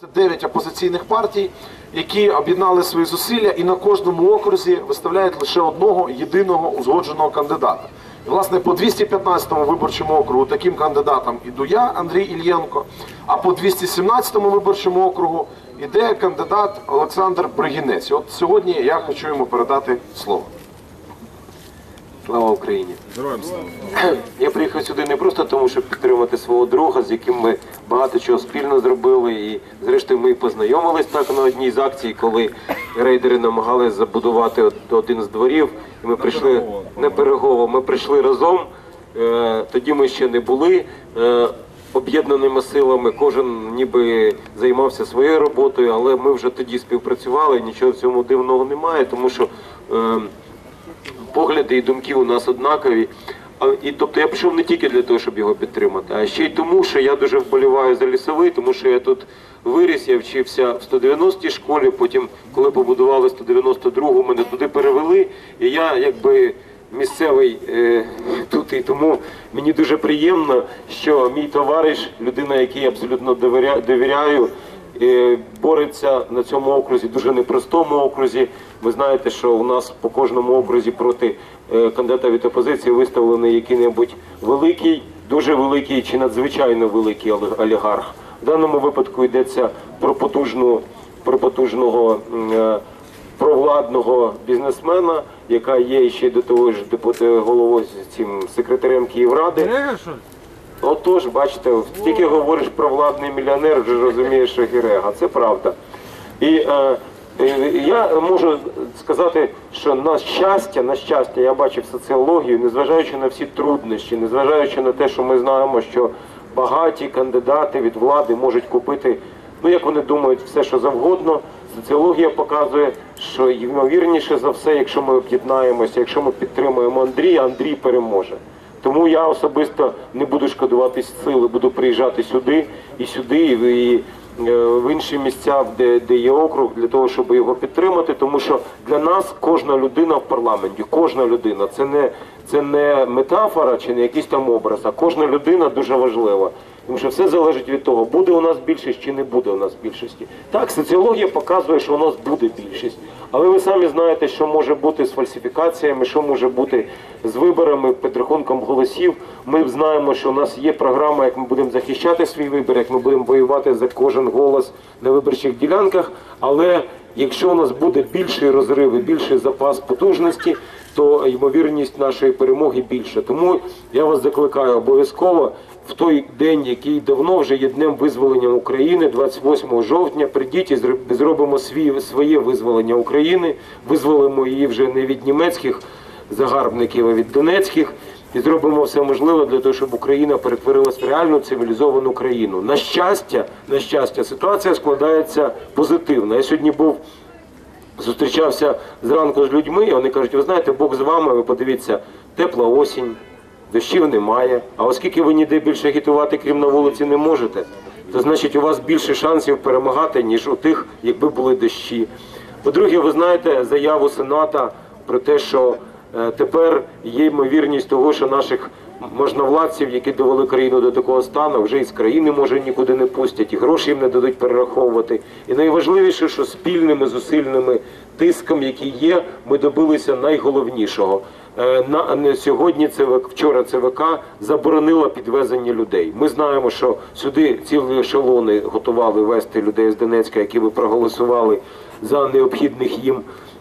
Це дев'ять опозиційних партій, які об'єднали свої зусилля і на кожному окрузі виставляють лише одного єдиного узгодженого кандидата. І, власне, по 215-му виборчому округу таким кандидатом іду я, Андрій Ільєнко, а по 217-му виборчому округу іде кандидат Олександр Бригінець. От сьогодні я хочу йому передати слово. Слава Україні! Героям слава. Я приїхав сюди не просто тому, щоб підтримати свого друга, з яким ми багато чого спільно зробили. І зрештою ми познайомились так на одній з акцій, коли рейдери намагалися забудувати один з дворів. І ми прийшли Перегово. не перегово, ми прийшли разом. Е, Тоді ми ще не були. е, Об'єднаними силами кожен ніби займався своєю роботою, але ми вже тоді співпрацювали. Нічого в цьому дивного немає, тому що е, погляди і думки у нас однакові. А, і тобто я прийшов не тільки для того, щоб його підтримати, а ще й тому, що я дуже вболіваю за лісовий, тому що я тут виріс, я вчився в 190-й школі. Потім, коли побудували 192-гу, мене туди перевели. І я якби місцевий е, тут. І тому мені дуже приємно, що мій товариш, людина, якій я абсолютно довіря- довіряю, бореться на цьому окрузі, дуже непростому окрузі. Ви знаєте, що у нас по кожному окрузі проти е, кандидата від опозиції виставлений який-небудь великий, дуже великий чи надзвичайно великий олі- олігарх. В даному випадку йдеться про потужну, про потужного е, провладного бізнесмена, яка є ще до того ж депут- головою цим секретарем Київради. Що? Отож, бачите, тільки говориш про владний мільйонер, вже розумієш, що Гірега. Це правда. І е, е, я можу сказати, що на щастя, на щастя, я бачив соціологію, незважаючи на всі труднощі, незважаючи на те, що ми знаємо, що багаті кандидати від влади можуть купити, ну як вони думають, все, що завгодно. Соціологія показує, що ймовірніше за все, якщо ми об'єднаємося, якщо ми підтримуємо Андрія, Андрій переможе. Тому я особисто не буду шкодувати сили, буду приїжджати сюди і сюди, і, е, в інші місця, де, де є округ, для того, щоб його підтримати. Тому що для нас кожна людина в парламенті, кожна людина це не це не метафора чи не якийсь там образ, а кожна людина дуже важлива. Тому що все залежить від того, буде у нас більшість чи не буде у нас більшості. Так, соціологія показує, що у нас буде більшість. Але ви самі знаєте, що може бути з фальсифікаціями, що може бути з виборами, підрахунком голосів. Ми знаємо, що у нас є програма, як ми будемо захищати свій вибір, як ми будемо воювати за кожен голос на виборчих ділянках. Але якщо у нас буде більший розрив і більший запас потужності, то ймовірність нашої перемоги більша. Тому я вас закликаю обов'язково в той день, який давно вже є днем визволення України, 28 жовтня, прийдіть і зробимо свій, своє визволення України, визволимо її вже не від німецьких загарбників, а від донецьких. І зробимо все можливе для того, щоб Україна перетворилась в реальну цивілізовану країну. На щастя, на щастя, ситуація складається позитивно. Я сьогодні був зустрічався зранку з людьми, і вони кажуть, ви знаєте, Бог з вами, ви подивіться, тепла осінь, дощів немає. А оскільки ви ніде більше агітувати, крім на вулиці, не можете, то значить у вас більше шансів перемагати, ніж у тих, якби були дощі. По-друге, ви знаєте заяву Сената про те, що е, тепер є ймовірність того, що наших можновладців, які довели країну до такого стану, вже із країни може нікуди не пустять, і гроші їм не дадуть перераховувати. І найважливіше, що спільними зусильними тиском, які є, ми добилися найголовнішого. Е, На на сьогодні ЦВК, вчора ЦВК заборонила підвезення людей. Ми знаємо, що сюди цілі ешелони готували вести людей з Донецька, які би проголосували за необхідних їм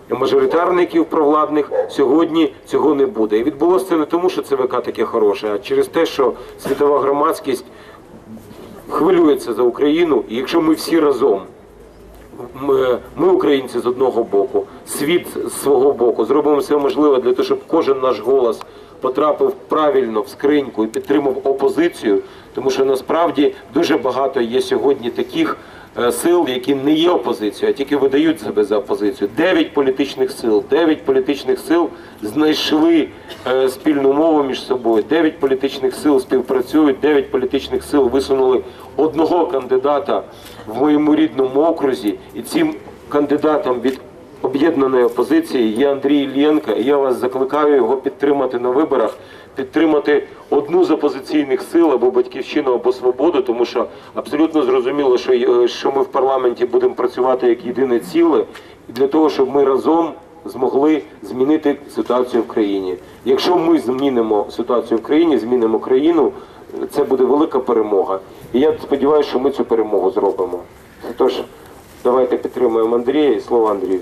мажоритарників провладних. Сьогодні цього не буде. І відбулося це не тому, що ЦВК таке хороше, а через те, що світова громадськість хвилюється за Україну, і якщо ми всі разом ми, ми, українці, з одного боку, світ з свого боку, зробимо все можливе для того, щоб кожен наш голос потрапив правильно в скриньку і підтримав опозицію, тому що насправді дуже багато є сьогодні таких сил, які не є опозицією, а тільки видають себе за опозицію. Дев'ять політичних сил, дев'ять політичних сил знайшли е, спільну мову між собою. Дев'ять політичних сил співпрацюють, дев'ять політичних сил висунули одного кандидата в моєму рідному окрузі, і цим кандидатом від об'єднаної опозиції є Андрій Ільєнко. І я вас закликаю його підтримати на виборах. підтримати одну з опозиційних сил або батьківщину, або свободу, тому що абсолютно зрозуміло, що, е, що ми в парламенті будемо працювати як єдине ціле для того, щоб ми разом змогли змінити ситуацію в країні. Якщо ми змінимо ситуацію в країні, змінимо країну, це буде велика перемога. І я сподіваюся, що ми цю перемогу зробимо. Тож, давайте підтримуємо Андрія і слово Андрію.